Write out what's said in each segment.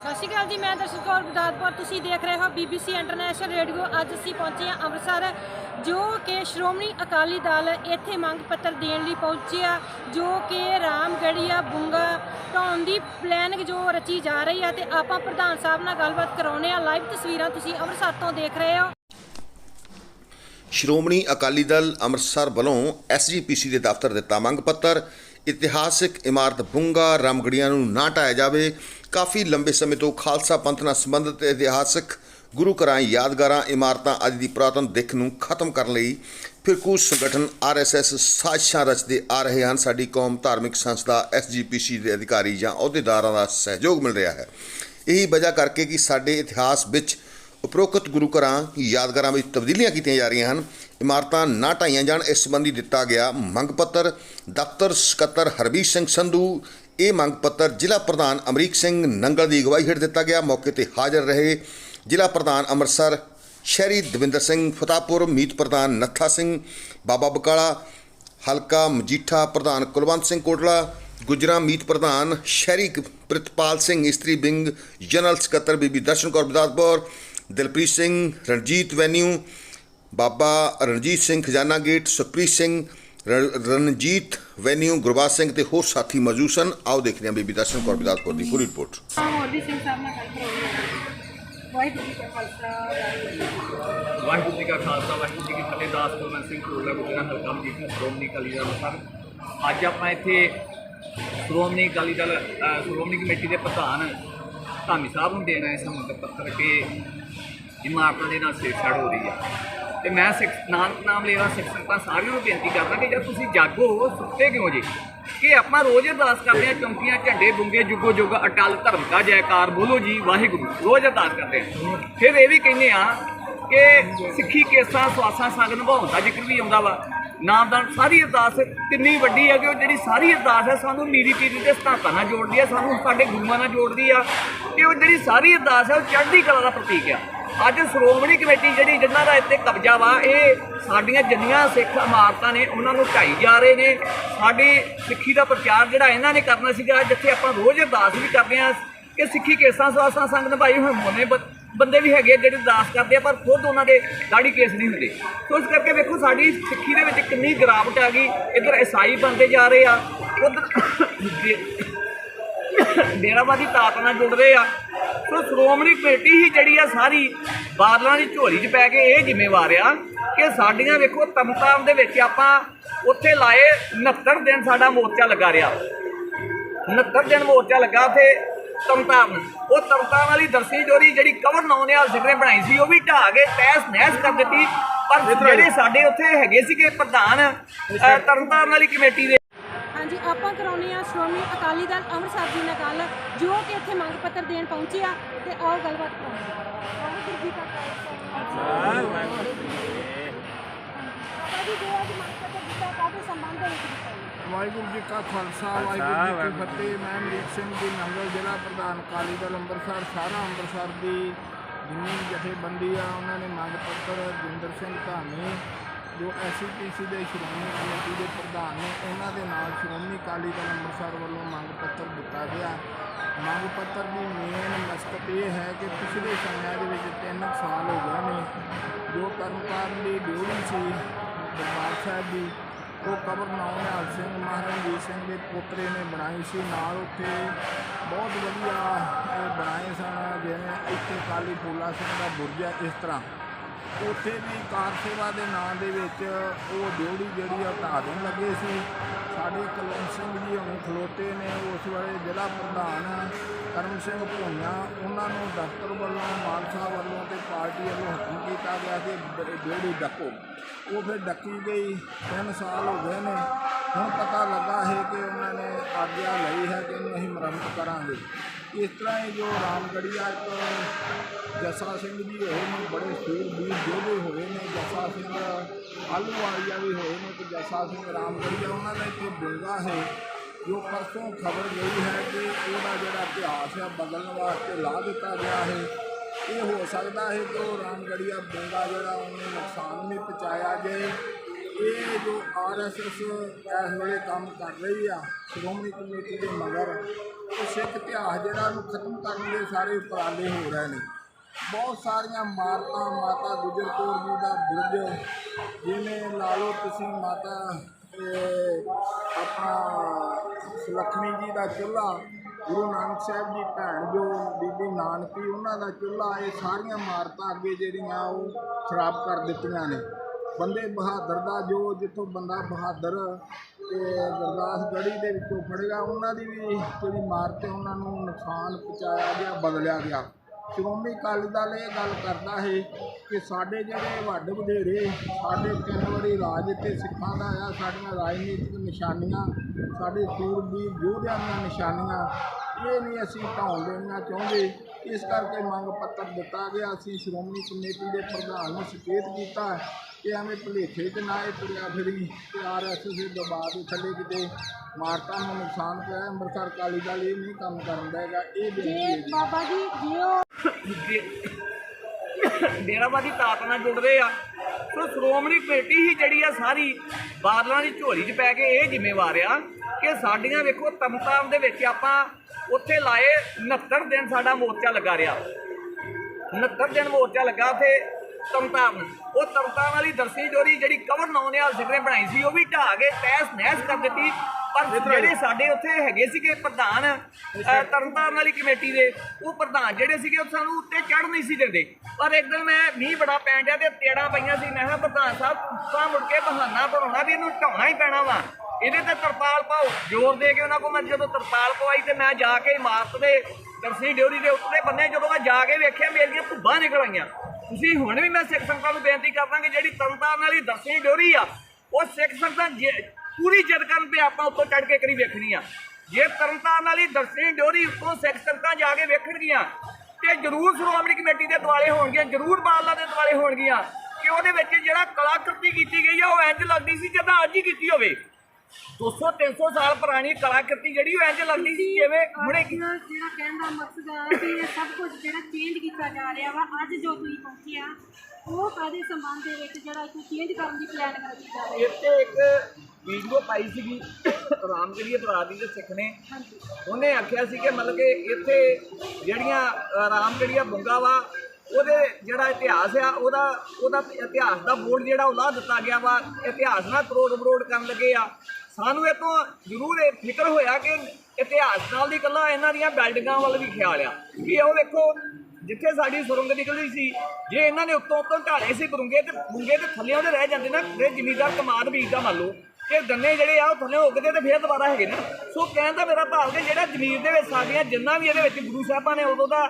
ਸਤਿ ਸ਼੍ਰੀ ਅਕਾਲ ਜੀ, ਮੈਂ ਦਰਸ਼ਨ ਕੌਰ ਗੁਰਦਾਸਪੁਰ ਤੁਸੀਂ ਦੇਖ ਰਹੇ ਹੋ BBC ਇੰਟਰਨੈਸ਼ਨਲ ਰੇਡੀਓ ਅੱਜ ਅਸੀਂ ਪਹੁੰਚੇ ਹਾਂ ਅੰਮ੍ਰਿਤਸਰ, ਜੋ ਕਿ ਸ਼੍ਰੋਮਣੀ ਅਕਾਲੀ ਦਲ ਇੱਥੇ ਮੰਗ ਪੱਤਰ ਦੇਣ ਲਈ ਪਹੁੰਚਿਆ ਜੋ ਕਿ ਰਾਮਗੜੀਆ ਬੁੰਗਾ ਢਾਉਣ ਦੀ ਪਲੈਨਿੰਗ ਜੋ ਰਚੀ ਜਾ ਰਹੀ ਹੈ ਤੇ ਆਪਾਂ ਪ੍ਰਧਾਨ ਸਾਹਿਬ ਨਾਲ ਗੱਲਬਾਤ ਕਰਾਉਣੇ ਆ ਲਾਈਵ ਤਸਵੀਰਾਂ ਤੁਸੀਂ ਅੰਮ੍ਰਿਤਸਰ ਤੋਂ ਦੇਖ ਰਹੇ ਹੋ। ਸ਼੍ਰੋਮਣੀ ਅਕਾਲੀ ਦਲ ਅੰਮ੍ਰਿਤਸਰ ਵੱਲੋਂ ਐਸਜੀਪੀਸੀ ਦੇ ਦਫ਼ਤਰ ਦਿੱਤਾ ਮੰਗ ਪੱਤਰ। ਇਤਿਹਾਸਿਕ ਇਮਾਰਤ ਬੁੰਗਾ ਰਾਮਗੜੀਆ ਨੂੰ ਨਾ ਢਾਇਆ ਜਾਵੇ। ਕਾਫੀ ਲੰਬੇ ਸਮੇਂ ਤੋਂ ਖਾਲਸਾ ਪੰਥ ਨਾਲ ਸੰਬੰਧਿਤ ਇਤਿਹਾਸਿਕ ਗੁਰੂ ਘਰਾਂ, ਯਾਦਗਾਰਾਂ, ਇਮਾਰਤਾਂ ਆਦਿ ਦੀ ਪੁਰਾਤਨ ਦਿੱਖ ਨੂੰ ਖਤਮ ਕਰਨ ਲਈ ਫਿਰਕੂ ਸੰਗਠਨ ਆਰਐਸਐਸ ਸਾਜ਼ਿਸ਼ਾਂ ਰਚਦੇ ਆ ਰਹੇ ਹਨ। ਸਾਡੀ ਕੌਮ ਧਾਰਮਿਕ ਸੰਸਥਾ ਐਸਜੀਪੀਸੀ ਦੇ ਅਧਿਕਾਰੀ ਜਾਂ ਅਹੁਦੇਦਾਰਾਂ ਦਾ ਸਹਿਯੋਗ ਮਿਲ ਰਿਹਾ ਹੈ। ਇਹੀ ਵਜ੍ਹਾ ਕਰਕੇ ਕਿ ਸਾਡੇ ਇਤਿਹਾਸ ਵਿੱਚ ਉਪਰੋਕਤ ਗੁਰੂ ਘਰਾਂ, ਯਾਦਗਾਰਾਂ ਵਿੱਚ ਤਬਦੀਲੀਆਂ ਕੀਤੀਆਂ ਜਾ ਰਹੀਆਂ ਹਨ। ਇਮਾਰਤਾਂ ਨਾ ਢਾਈਆਂ ਜਾਣ, ਇਸ ਸੰਬੰਧੀ ਦਿੱਤਾ ਗਿਆ ਮੰਗ ਪੱਤਰ ਦਫ਼ਤਰ ਸਕੱਤਰ ਹਰਬੀਰ ਸਿੰਘ ਸੰਧੂ ਇਹ ਮੰਗ ਪੱਤਰ ਜ਼ਿਲ੍ਹਾ ਪ੍ਰਧਾਨ ਅਮਰੀਕ ਸਿੰਘ ਨੰਗਲ ਦੀ ਅਗਵਾਈ ਹੇਠ ਦਿੱਤਾ ਗਿਆ। ਮੌਕੇ ਤੇ ਹਾਜ਼ਰ ਰਹੇ ਜ਼ਿਲ੍ਹਾ ਪ੍ਰਧਾਨ ਅੰਮ੍ਰਿਤਸਰ ਸ਼ਹਿਰੀ ਦਵਿੰਦਰ ਸਿੰਘ ਫਤਾਪੁਰ ਮੀਤ ਪ੍ਰਧਾਨ ਨੱਥਾ ਸਿੰਘ, ਬਾਬਾ ਬਕਾਲਾ, ਹਲਕਾ ਮਜੀਠਾ ਪ੍ਰਧਾਨ ਕੁਲਵੰਤ ਸਿੰਘ ਕੋਟਲਾ, ਗੁਜਰਾ ਮੀਤ ਪ੍ਰਧਾਨ ਸ਼ਹਿਰੀ ਪ੍ਰਿਤਪਾਲ ਸਿੰਘ, ਇਸਤਰੀ ਬਿੰਗ, ਜਨਰਲ ਸਕੱਤਰ ਬੀਬੀ ਦਰਸ਼ਨ ਕੌਰ ਬਦਾਦਪੁਰ, ਦਿਲਪ੍ਰੀਤ ਸਿੰਘ ਰਣਜੀਤ ਵੈਨਿਊ, ਬਾਬਾ ਰਣਜੀਤ ਸਿੰਘ ਖਜ਼ਾਨਾ ਗੇਟ, ਸੁਖਪ੍ਰੀਤ ਸਿੰਘ ਰ- ਰਣਜੀਤ ਵੈਨਿਊ ਗੁਰਬਾਜ ਸਿੰਘ ਤੇ ਹੋਰ ਸਾਥੀ ਮੌਜੂਦ ਸਨ। ਆਓ ਦੇਖਦੇ ਹਾਂ ਬੀਬੀ ਦਰਸ਼ਨ ਕੌਰ ਬਦਾਦਪੁਰ ਦੀ ਪੂਰੀ ਰਿਪੋਰਟ। ਹੋਰ ਵੀ ਸਿੰਘ ਸਾਹਿਬ ਨਾਲ ਗੱਲ ਕਰਾਉਣੀ ਵਾਹਿਗੁਰੂ ਜੀ ਕਾ ਖਾਲਸਾ ਵਾਹਿਗੁਰੂ ਜੀ ਕਾ ਖਾਲਸਾ ਵਾਹਿਗੁਰੂ ਜੀ ਕੀ ਫਤਿਹ। ਦਾਸ ਗੁਰਮਨ ਸਿੰਘ ਕੋਲਾ ਗੁਜਰਾ ਹਲਕਾ ਮਜੀਠਾ ਸ਼੍ਰੋਮਣੀ ਅਕਾਲੀ ਦਲ ਸਰ ਅੱਜ ਆਪਾਂ ਇੱਥੇ ਸ਼੍ਰੋਮਣੀ ਅਕਾਲੀ ਦਲ ਸ਼੍ਰੋਮਣੀ ਕਮੇਟੀ ਦੇ ਪ੍ਰਧਾਨ ਧਾਮੀ ਸਾਹਿਬ ਨੂੰ। ਦੇਣਾ ਹੈ ਸਮੁੰਦਰ ਪੱਤਰ ਕਿ ਇਮਾਰਤਾਂ ਦੇ ਨਾਲ ਛੇੜਛਾੜ ਹੋ ਰਹੀ ਹੈ ਤੇ ਮੈਂ ਸਿੱਖ ਨਾਨਕ ਨਾਮ ਲੈਵਾ ਸਿੱਖ ਸੰਗਤਾਂ ਸਾਰਿਆਂ ਨੂੰ ਬੇਨਤੀ ਕਰਦਾ ਕਿ ਜਦ ਤੁਸੀਂ ਜਾਗੋ ਸੁੱਤੇ ਕਿਉਂ ਜੇ? ਕਿ ਆਪਾਂ ਰੋਜ਼ ਅਰਦਾਸ ਕਰਦੇ ਹਾਂ, ਚੌਂਕੀਆਂ, ਝੰਡੇ, ਬੁੰਗੇ, ਜੁਗੋ, ਜੁਗ, ਅਟਲ, ਧਰਮ ਦਾ ਜੈਕਾਰ, ਬੋਲੋ ਜੀ, ਵਾਹਿਗੁਰੂ, ਰੋਜ਼ ਅਰਦਾਸ ਕਰਦੇ ਹਾਂ। ਫਿਰ ਇਹ ਵੀ ਕਹਿੰਦੇ ਆ ਕਿ ਸਿੱਖੀ ਕੇਸਾਂ, ਸਵਾਸਾਂ, ਸੰਗ ਨਿਭਾਉਣ ਦਾ ਜ਼ਿਕਰ ਵੀ ਆਉਂਦਾ ਵਾ। ਨਾਮਦਾਨ ਸਾਰੀ ਅਰਦਾਸ ਕਿੰਨੀ ਵੱਡੀ ਹੈ ਕਿ ਉਹ ਜਿਹੜੀ ਸਾਰੀ ਅਰਦਾਸ ਹੈ, ਸਾਨੂੰ ਨੀਰੀ ਪੀਰੀ ਦੇ ਸਤਾਤਾਂ ਨਾਲ ਜੋੜਦੀ ਹੈ ਸਾਨੂੰ ਸਾਡੇ ਗੁਰੂਆਂ ਨਾਲ ਜੋੜਦੀ ਆ ਤੇ ਉਹ ਜਿਹੜੀ ਸਾਰੀ ਅਰਦਾਸ ਹੈ, ਉਹ ਚੜ੍ਹਦੀ ਕਲਾ ਦਾ ਪ੍ਰਤੀਕ ਆ। ਅੱਜ ਸ਼੍ਰੋਮਣੀ ਕਮੇਟੀ ਜਿਹੜੀ ਜਿਨ੍ਹਾਂ ਦਾ ਇੱਥੇ ਕਬਜ਼ਾ ਵਾ, ਇਹ ਸਾਡੀਆਂ ਜਿੰਨੀਆਂ ਸਿੱਖ ਇਮਾਰਤਾਂ ਨੇ, ਉਹਨਾਂ ਨੂੰ ਢਾਈ ਜਾ ਰਹੇ ਨੇ। ਸਾਡੀ ਸਿੱਖੀ ਦਾ ਪ੍ਰਚਾਰ ਜਿਹੜਾ ਇਹਨਾਂ ਨੇ ਕਰਨਾ ਸੀਗਾ, ਜਿੱਥੇ ਆਪਾਂ ਰੋਜ਼ ਅਰਦਾਸ ਵੀ ਕਰਦੇ ਹਾਂ ਕਿ ਸਿੱਖੀ ਕੇਸਾਂ ਸਵਾਸਾਂ ਸੰਗ ਨਿਭਾਈ ਹੋਏ, ਮੋਨੇ ਬ- ਬੰਦੇ ਵੀ ਹੈਗੇ ਆ ਜਿਹੜੇ ਅਰਦਾਸ ਕਰਦੇ ਆ, ਪਰ ਖੁਦ ਉਹਨਾਂ ਦੇ ਦਾੜੀ ਕੇਸ ਨਹੀਂ ਹੁੰਦੇ। ਸੋ ਇਸ ਕਰਕੇ ਵੇਖੋ, ਸਾਡੀ ਸਿੱਖੀ ਦੇ ਵਿੱਚ ਕਿੰਨੀ ਗਿਰਾਵਟ ਆ ਗਈ। ਇੱਧਰ ਈਸਾਈ ਬੰਦੇ ਜਾ ਰਹੇ ਆ, ਉਧਰ ਡੇਰਾਵਾਦੀ ਤਾਕਤ ਨਾਲ ਜੁੜ ਰਹੇ ਆ। ਸੋ ਸ਼੍ਰੋਮਣੀ ਕਮੇਟੀ ਹੀ ਜਿਹੜੀ ਆ ਸਾਰੀ ਬਾਦਲਾਂ ਦੀ ਝੋਲੀ 'ਚ ਪੈ ਕੇ ਇਹ ਜ਼ਿੰਮੇਵਾਰ ਆ ਕਿ ਸਾਡੀਆਂ ਵੇਖੋ ਤਮਤਾਮ ਦੇ ਵਿੱਚ ਆਪਾਂ ਉੱਥੇ ਲਾਏ 69 ਦਿਨ ਸਾਡਾ ਮੋਰਚਾ ਲੱਗਾ ਰਿਹਾ। 69 ਦਿਨ ਮੋਰਚਾ ਲੱਗਾ ਉੱਥੇ ਤਮਤਾਮ ਉਹ ਤਮਤਾਮ ਵਾਲੀ ਦਰਸੀ ਜੋਰੀ ਜਿਹੜੀ ਕਵਰ ਨੌਨਿਆਲ ਸਿੰਘ ਨੇ ਬਣਾਈ ਸੀ ਉਹ ਵੀ ਢਾਹ ਕੇ ਤਹਿਸ ਨਹਿਸ ਕਰ ਦਿੱਤੀ। ਪਰ ਜਿਹੜੇ ਸਾਡੇ ਉੱਥੇ ਹੈਗੇ ਸੀਗੇ ਪ੍ਰਧਾਨ ਤਰਨਤਾਰਨ ਵਾਲੀ ਕਮੇਟੀ ਦੇ ਆਪਾਂ ਕਰਾਉਣੇ ਆ ਸ਼੍ਰੋਮਣੀ ਅਕਾਲੀ ਦਲ ਅੰਮ੍ਰਿਤਸਰ ਜੀ ਨਾਲ ਗੱਲ ਜੋ ਕਿ ਇੱਥੇ ਮੰਗ ਪੱਤਰ ਦੇਣ ਪਹੁੰਚੇ ਆ ਤੇ ਆਓ ਗੱਲਬਾਤ ਵਾਹਿਗੁਰੂ ਜੀ ਕਾ ਖਾਲਸਾ ਬਾਬਾ ਜੀ ਜੋ ਅੱਜ ਮੰਗ ਪੱਤਰ ਦਿੱਤਾ ਕਾਹਦੇ ਸੰਬੰਧ ਵਿੱਚ ਦਿੱਤਾ ਜੀ? ਵਾਹਿਗੁਰੂ ਜੀ ਕਾ ਖਾਲਸਾ ਵਾਹਿਗੁਰੂ ਜੀ ਕੀ ਫਤਿਹ। ਮੈਂ ਅਮਰੀਕ ਸਿੰਘ ਜੀ ਨੰਗਲ ਜ਼ਿਲ੍ਹਾ ਪ੍ਰਧਾਨ ਅਕਾਲੀ ਦਲ ਅੰਮ੍ਰਿਤਸਰ। ਸਾਰਾ ਅੰਮ੍ਰਿਤਸਰ ਦੀ ਜਿੰਨੀ ਵੀ ਜਥੇਬੰਦੀ ਆ ਉਹਨਾਂ ਨੇ ਮੰਗ ਪੱਤਰ ਜਿੰਦਰ ਸਿੰਘ ਧਾਮੀ ਜੋ ਐਸਸੀਪੀਸੀ ਦੇ ਸ਼੍ਰੋਮਣੀ ਕਮੇਟੀ ਦੇ ਪ੍ਰਧਾਨ ਨੇ, ਉਹਨਾਂ ਦੇ ਨਾਲ ਸ਼੍ਰੋਮਣੀ ਅਕਾਲੀ ਦਲ ਅੰਮ੍ਰਿਤਸਰ ਵੱਲੋਂ ਮੰਗ ਪੱਤਰ ਦਿੱਤਾ ਗਿਆ। ਮੰਗ ਪੱਤਰ ਦੀ ਮੇਨ ਮਕਸਦ ਇਹ ਹੈ ਕਿ ਪਿਛਲੇ ਸਮਿਆਂ ਦੇ ਵਿੱਚ ਤਿੰਨ ਕੁ ਸਾਲ ਹੋ ਗਏ ਨੇ, ਜੋ ਕਰਮਕਾਰਨ ਦੀ ਡਿਊਟੀ ਸੀ, ਦਰਬਾਰ ਸਾਹਿਬ ਦੀ, ਉਹ ਕਬਰ ਨੌਨਿਹਾਲ ਸਿੰਘ ਮਹਾਰਣਜੀਤ ਸਿੰਘ ਦੇ ਪੋਤਰੇ ਨੇ ਬਣਾਈ ਸੀ। ਨਾਲ ਉੱਥੇ ਬਹੁਤ ਵਧੀਆ ਬਣਾਏ ਸਨ, ਜਿਵੇਂ ਇੱਥੇ ਕਾਲੀ ਫੂਲਾ ਸਿੰਘ ਦਾ ਬੁਰਜਾ ਇਸ ਤਰ੍ਹਾਂ। ਉੱਥੇ ਵੀ ਕਾਰ ਸੇਵਾ ਦੇ ਨਾਂ ਦੇ ਵਿੱਚ ਉਹ ਡਿਊੜੀ ਜਿਹੜੀ ਆ ਢਾਹ ਦੇਣ ਲੱਗੇ ਸੀ। ਸਾਡੇ ਕੁਲਵੰਤ ਸਿੰਘ ਜੀ ਹੁਣ ਖਲੋਤੇ ਨੇ, ਉਸ ਵੇਲੇ ਜ਼ਿਲ੍ਹਾ ਪ੍ਰਧਾਨ ਕਰਮ ਸਿੰਘ ਭੋਈਆਂ ਉਹਨਾਂ ਨੂੰ ਦਫ਼ਤਰ ਵੱਲੋਂ, ਮਾਨਸਾ ਵੱਲੋਂ ਤੇ ਪਾਰਟੀ ਵੱਲੋਂ ਹੁਕਮ ਕੀਤਾ ਗਿਆ ਕਿ ਬ- ਡਿਊੜੀ ਡੱਕੋ। ਉਹ ਫਿਰ ਡੱਕੀ ਗਈ। ਤਿੰਨ ਸਾਲ ਹੋ ਗਏ ਨੇ। ਹੁਣ ਪਤਾ ਲੱਗਾ ਹੈ ਕਿ ਉਹਨਾਂ ਨੇ ਆਗਿਆ ਲਈ ਹੈ ਕਿ ਇਹਨੂੰ ਅਸੀਂ ਮੁਰੰਮਤ ਕਰਾਂਗੇ। ਇਸ ਤਰ੍ਹਾਂ ਹੀ ਜੋ ਰਾਮਗੜੀਆ ਇੱਕ ਜੱਸਾ ਸਿੰਘ ਜੀ ਹੋਏ ਨੇ, ਬੜੇ ਸੂਰਬੀਰ ਯੋਧੇ ਹੋਏ ਨੇ, ਜੱਸਾ ਸਿੰਘ ਆਲੂਵਾਲੀਆ ਵੀ ਹੋਏ ਨੇ ਤੇ ਜੱਸਾ ਸਿੰਘ ਰਾਮਗੜੀਆ ਉਹਨਾਂ ਦਾ ਇੱਥੇ ਬੁੰਗਾ ਹੈ, ਜੋ ਪਰਸੋਂ ਖਬਰ ਗਈ ਹੈ ਕਿ ਉਹਦਾ ਜਿਹੜਾ ਇਤਿਹਾਸ ਹੈ, ਬਦਲਣ ਵਾਸਤੇ ਲਾ ਦਿੱਤਾ ਗਿਆ ਹੈ। ਇਹ ਹੋ ਸਕਦਾ ਹੈ ਕਿ ਉਹ ਰਾਮਗੜੀਆ ਬੰਦਾ ਜਿਹੜਾ ਉਹਨੂੰ ਨੁਕਸਾਨ ਨਹੀਂ ਪਹੁੰਚਾਇਆ ਜਾਏ ਇਹ ਜੋ ਆਰਐਸਐਸ ਇਸ ਵੇਲੇ ਕੰਮ ਕਰ ਰਹੀ ਆ, ਸ਼੍ਰੋਮਣੀ ਕਮੇਟੀ ਦੇ ਮਗਰ ਉਹ ਸਿੱਖ ਇਤਿਹਾਸ ਜਿਹੜਾ ਉਹਨੂੰ ਖਤਮ ਕਰਨ ਦੇ ਸਾਰੇ ਉਪਰਾਲੇ ਹੋ ਰਹੇ ਨੇ। ਬਹੁਤ ਸਾਰੀਆਂ ਮਾਰਤਾਂ ਮਾਤਾ ਗੁਜਰ ਕੌਰ ਜੀ ਦਾ ਬੁਰਜ, ਜਿਵੇਂ ਲਾ ਲਓ ਤੁਸੀਂ ਮਾਤਾ ਆਪਣਾ ਸੁਲੱਖਣੀ ਜੀ ਦਾ ਚੁੱਲ੍ਹਾ, ਗੁਰੂ ਨਾਨਕ ਸਾਹਿਬ ਦੀ ਭੈਣ ਜੋ, ਬੀਬੀ ਨਾਨਕੀ, ਉਹਨਾਂ ਦਾ ਚੁੱਲ੍ਹਾ, ਇਹ ਸਾਰੀਆਂ ਮਾਰਤਾਂ ਅੱਗੇ ਜਿਹੜੀਆਂ ਉਹ ਖਰਾਬ ਕਰ ਦਿੱਤੀਆਂ ਨੇ। ਬੰਦੇ ਬਹਾਦਰ ਦਾ ਜੋ, ਜਿੱਥੋਂ ਬੰਦਾ ਬਹਾਦਰ ਤੇ ਗੁਰਦਾਸ ਗੜੀ ਦੇ ਵਿੱਚੋਂ ਫੜੇਗਾ ਉਹਨਾਂ ਦੀ ਵੀ ਜਿਹੜੀ ਮਾਰਤ ਹੈ ਉਹਨਾਂ ਨੂੰ ਨੁਕਸਾਨ ਪਹੁੰਚਾਇਆ ਗਿਆ, ਬਦਲਿਆ ਗਿਆ। ਸ਼੍ਰੋਮਣੀ ਅਕਾਲੀ ਦਲ ਇਹ ਗੱਲ ਕਰਦਾ ਹੈ ਕਿ ਸਾਡੇ ਜਿਹੜੇ ਵੱਡ ਵਡੇਰੇ, ਸਾਡੇ ਤਿੰਨ ਵਾਰੀ ਰਾਜ ਇੱਥੇ ਸਿੱਖਾਂ ਦਾ ਆ ਸਾਡੀਆਂ ਰਾਜਨੀਤਿਕ ਨਿਸ਼ਾਨੀਆਂ, ਸਾਡੇ ਸੂਰਬੀਰ ਯੋਧਿਆਂ ਦੀਆਂ ਨਿਸ਼ਾਨੀਆਂ, ਇਹ ਨਹੀਂ ਅਸੀਂ ਢਾਉਣ ਦੇਣੀਆਂ ਚਾਹੁੰਦੇ। ਇਸ ਕਰਕੇ ਮੰਗ ਪੱਤਰ ਦਿੱਤਾ ਗਿਆ। ਅਸੀਂ ਸ਼੍ਰੋਮਣੀ ਕਮੇਟੀ ਦੇ ਪ੍ਰਧਾਨ ਨੂੰ ਸੁਚੇਤ ਕੀਤਾ ਕਿ ਐਵੇਂ ਭੁਲੇਖੇ 'ਚ ਨਾ ਇਹ ਤੁਰਿਆ ਫਿਰੀ ਤੇ ਆਰਐਸਐਸ ਦੇ ਦਬਾਅ ਦੇ ਥੱਲੇ ਕਿਤੇ ਮਾਰਤਾ ਨੂੰ ਨੁਕਸਾਨ ਪਿਆ ਅੰਮ੍ਰਿਤਸਰ ਅਕਾਲੀ ਦਲ ਇਹ ਨਹੀਂ ਕੰਮ ਕਰਨ ਦੇਗਾ ਇਹ ਬੇਨਤੀ ਬਾਬਾ ਜੀ ਜੇ ਉਹ ਡੇਰਾਬਾਦੀ ਤਾਕ ਨਾਲ ਜੁੜ ਰਹੇ ਆ। ਸੋ ਸ਼੍ਰੋਮਣੀ ਕਮੇਟੀ ਹੀ ਜਿਹੜੀ ਆ ਸਾਰੀ ਬਾਦਲਾਂ ਦੀ ਝੋਲੀ 'ਚ ਪੈ ਕੇ ਇਹ ਜ਼ਿੰਮੇਵਾਰ ਆ ਕਿ ਸਾਡੀਆਂ ਵੇਖੋ ਤਰਨਤਾਰਨ ਦੇ ਵਿੱਚ ਆਪਾਂ ਉੱਥੇ ਲਾਏ 69 ਦਿਨ ਸਾਡਾ ਮੋਰਚਾ ਲੱਗਾ ਰਿਹਾ। 69 ਦਿਨ ਮੋਰਚਾ ਲੱਗਾ ਉੱਥੇ ਤਰਨਤਾਰਨ ਉਹ ਤਰਨਤਾਰਨ ਵਾਲੀ ਦਰਸੀ ਜੋਰੀ ਜਿਹੜੀ ਕਵਰ ਨੌਨਿਆਲ ਸਿੰਘ ਨੇ ਬਣਾਈ ਸੀ ਉਹ ਵੀ ਢਾਹ ਕੇ ਤੈਸ ਨਹਿਸ ਕਰ ਦਿੱਤੀ। ਪਰ ਜਿਹੜੇ ਸਾਡੇ ਉੱਥੇ ਹੈਗੇ ਸੀਗੇ ਪ੍ਰਧਾਨ ਤਰਨਤਾਰਨ ਵਾਲੀ ਕਮੇਟੀ ਦੇ ਉਹ ਪ੍ਰਧਾਨ ਜਿਹੜੇ ਸੀਗੇ ਉਹ ਸਾਨੂੰ ਉੱਤੇ ਚੜ ਨਹੀਂ ਸੀ ਦਿੰਦੇ। ਪਰ ਇੱਕ ਦਿਨ ਮੈਂ ਮੀਂਹ ਬੜਾ ਪੈਣ ਡਿਆ ਤੇ ਤੇੜਾਂ ਪਈਆਂ ਸੀ। ਮੈਂ ਕਿਹਾ ਪ੍ਰਧਾਨ ਸਾਹਿਬ ਤਾਂ ਮੁੜ ਕੇ ਬਹਾਨਾ ਬਣਾਉਣਾ ਵੀ ਇਹਨੂੰ ਢਾਉਣਾ ਹੀ ਪੈਣਾ ਵਾ। ਇਹਦੇ ਤੇ ਤਰਪਾਲ ਪਾਓ। ਜ਼ੋਰ ਦੇ ਕੇ ਉਹਨਾਂ ਕੋਲ ਮੈਂ ਜਦੋਂ ਤਰਪਾਲ ਪਵਾਈ ਤੇ ਮੈਂ ਜਾ ਕੇ ਇਮਾਰਤ ਦੇ ਦਰਸੀ ਡਿਊਰੀ ਦੇ ਉੱਤੇ ਬੰਨੇ ਜਦੋਂ ਮੈਂ ਜਾ ਕੇ ਵੇਖਿਆ ਮੇਰੀਆਂ ਭੁੱਬਾਂ ਨਿਕਲ ਆਈਆਂ। ਤੁਸੀਂ ਹੁਣ ਵੀ ਮੈਂ ਸਿੱਖ ਸੰਗਤਾਂ ਨੂੰ ਬੇਨਤੀ ਕਰਦਾ ਕਿ ਜਿਹੜੀ ਤਰਨਤਾਰਨ ਵਾਲੀ ਦਰਸੀ ਡੋਰੀ ਆ, ਉਹ ਸਿੱਖ ਸੰਗਤਾਂ ਜੇ- ਪੂਰੀ ਜਿੱਦ ਕਰਨ ਤੇ ਆਪਾਂ ਉੱਪਰ ਚੜ ਕੇ ਕਰੀ ਵੇਖਣੀ ਆ। ਜੇ ਤਰਨਤਾਰਨ ਵਾਲੀ ਦਰਸੀ ਡੋਰੀ ਉੱਤੋਂ ਸਿੱਖ ਸੰਗਤਾਂ ਜਾ ਕੇ ਵੇਖਣਗੀਆਂ, ਤੇ ਜ਼ਰੂਰ ਸ਼੍ਰੋਮਣੀ ਕਮੇਟੀ ਦੇ ਦੁਆਲੇ ਹੋਣਗੀਆਂ, ਜ਼ਰੂਰ ਬਾਦਲਾਂ ਦੇ ਦੁਆਲੇ ਹੋਣਗੀਆਂ, ਕਿ ਉਹਦੇ ਵਿੱਚ ਜਿਹੜਾ ਕਲਾਕ੍ਰਿਤੀ ਕੀਤੀ ਗਈ ਆ, ਉਹ ਇੰਜ ਲੱਗਦੀ ਸੀ ਜਿੱਦਾਂ ਅੱਜ ਹੀ ਕੀਤੀ ਹੋਵੇ। 200 300 ਸਾਲ ਪੁਰਾਣੀ ਕਲਾਕ੍ਰਿਤੀ ਜਿਹੜੀ ਉਹ ਇੰਜ ਲੱਗਦੀ ਸੀ ਜਿਵੇਂ ਹੁਣੇ ਕੀ- ਜਿਹੜਾ ਕਹਿਣ ਦਾ ਮਕਸਦ ਹੈ ਕਿ ਇਹ ਸਭ ਕੁਝ ਜਿਹੜਾ ਚੇਂਜ ਕੀਤਾ ਜਾ ਰਿਹਾ ਵਾ ਅੱਜ ਜੋ ਤੁਸੀਂ ਪਹੁੰਚੇ ਆ ਉਹ ਕਾਦੇ ਸੰਬੰਧ ਦੇ ਵਿੱਚ ਜਿਹੜਾ ਇੱਕ ਚੇਂਜ ਕਰਨ ਦੀ ਪਲਾਨ ਕੀਤੀ ਜਾ ਰਹੀ ਹੈ? ਇੱਥੇ ਇੱਕ ਵੀਡੀਓ ਪਾਈ ਸੀਗੀ ਰਾਮਗੜੀਏ ਬਰਾਦਰੀ ਦੇ ਸਿੱਖ ਨੇ। ਉਹਨੇ ਆਖਿਆ ਸੀ ਕਿ ਮਤਲਬ ਕਿ ਇੱਥੇ ਜਿਹੜੀਆਂ ਰਾਮਗੜੀਆ ਬੁੰਗਾ ਵਾ ਉਹਦੇ ਜਿਹੜਾ ਇਤਿਹਾਸ ਆ ਉਹਦਾ ਉਹਦਾ ਇਤਿਹਾਸ ਦਾ ਬੋਰਡ ਜਿਹੜਾ ਉਹ ਲਾ ਦਿੱਤਾ ਗਿਆ ਵਾ ਇਤਿਹਾਸ ਨਾਲ ਤਰੋੜ ਬਰੋੜ ਕਰਨ ਲੱਗੇ ਆ। ਸਾਨੂੰ ਇਹ ਤੋਂ ਜ਼ਰੂਰ ਇਹ ਫਿਕਰ ਹੋਇਆ ਕਿ ਇਤਿਹਾਸ ਨਾਲ ਦੀ ਇਕੱਲਾ ਇਹਨਾਂ ਦੀਆਂ ਬਿਲਡਿੰਗਾਂ ਵੱਲ ਵੀ ਖਿਆਲ ਆ। ਵੀ ਉਹ ਵੇਖੋ, ਜਿੱਥੇ ਸਾਡੀ ਸੁਰੰਗ ਨਿਕਲਦੀ ਸੀ, ਜੇ ਇਹਨਾਂ ਨੇ ਉੱਤੋਂ ਉੱਤੋਂ ਢਾਲੇ ਸੀ ਬਰੁੰਗੇ ਤੇ ਬੁੰਗੇ ਤੇ ਥੱਲੇ ਉਹਦੇ ਰਹਿ ਜਾਂਦੇ ਨਾ ਫਿਰ ਜ਼ਿਮੀਦਾਰ ਕਮਾਦ ਬੀਜਦਾ ਮੰਨ ਲਓ, ਕਿ ਗੰਨੇ ਜਿਹੜੇ ਆ ਉਹ ਥੱਲੇ ਉੱਗਦੇ ਤੇ ਫਿਰ ਦੁਬਾਰਾ ਹੈਗੇ ਨਾ। ਸੋ ਕਹਿਣ ਦਾ ਮੇਰਾ ਭਾਵ ਕਿ ਜਿਹੜਾ ਜ਼ਮੀਰ ਦੇ ਵਿੱਚ ਸਾਡੀਆਂ ਜਿੰਨਾ ਵੀ ਇਹਦੇ ਵਿੱਚ ਗੁਰੂ ਸਾਹਿਬਾਂ ਨੇ ਉਦੋਂ ਦਾ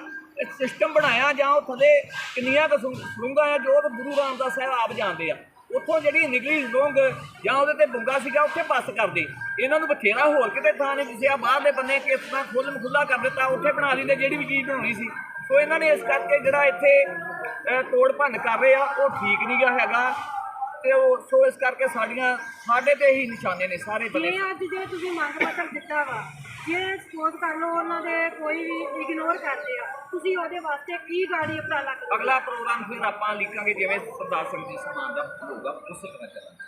ਸਿਸਟਮ ਬਣਾਇਆ ਜਾਂ ਉਹ ਥੱਲੇ ਕਿੰਨੀਆਂ ਕੁ ਸੁਰੰਗਾਂ ਆ, ਜੋ ਗੁਰੂ ਰਾਮਦਾਸ ਸਾਹਿਬ ਆਪ ਜਾਣਦੇ ਆ। ਉੱਥੋਂ ਜਿਹੜੀ ਨਿਕਲੀ ਸੁਰੰਗ ਜਾਂ ਉਹਦੇ ਤੇ ਬੁੰਗਾ ਸੀਗਾ ਉੱਥੇ ਬੱਸ ਕਰਦੇ। ਇਹਨਾਂ ਨੂੰ ਬਥੇਰਾ ਹੋਰ ਕਿਤੇ ਥਾਂ ਨੇ ਜਿਸੇ ਆ ਬਾਹਰ ਦੇ ਬੰਨੇ ਕਿਸ ਤਰ੍ਹਾਂ ਖੁੱਲ੍ਹ ਖੁੱਲਾ ਕਰ ਦਿੱਤਾ ਉੱਥੇ ਬਣਾ ਦਿੰਦੇ ਜਿਹੜੀ ਵੀ ਚੀਜ਼ ਬਣਾਉਣੀ ਸੀ। ਸੋ ਇਹਨਾਂ ਨੇ ਇਸ ਕਰਕੇ ਜਿਹੜਾ ਇੱਥੇ ਤੋੜ ਭੰਨ ਕਰ ਰਹੇ ਆ ਉਹ ਠੀਕ ਨਹੀਂ ਗਾ ਹੈਗਾ। ਤੇ ਉਹ ਸੋ ਇਸ ਕਰਕੇ ਸਾਡੀਆਂ ਸਾਡੇ ਤੇ ਹੀ ਨਿਸ਼ਾਨੇ ਨੇ ਸਾਰੇ ਬੰਨੇ ਅੱਜ ਜੇ ਤੁਸੀਂ ਮੰਗ ਪੱਤਰ ਦਿੱਤਾ ਵਾ ਜੇ ਸਪੋਜ਼ ਕਰ ਲਓ ਉਹਨਾਂ ਦੇ ਕੋਈ ਵੀ ਇਗਨੋਰ ਕਰਦੇ ਆ ਤੁਸੀਂ ਉਹਦੇ ਵਾਸਤੇ ਕੀ ਗਾੜੀ ਉਪਰਾਲਾ ਕਰੋਗੇ? ਅਗਲਾ ਪ੍ਰੋਗਰਾਮ ਫਿਰ ਆਪਾਂ ਲਿਖਾਂਗੇ ਜਿਵੇਂ ਸਰਦਾਰ ਸਿੰਘ ਜੀ ਸਮਾਨ ਦਾ ਹੋਊਗਾ ਉਸੇ ਤਰ੍ਹਾਂ ਚੱਲਾਂਗੇ।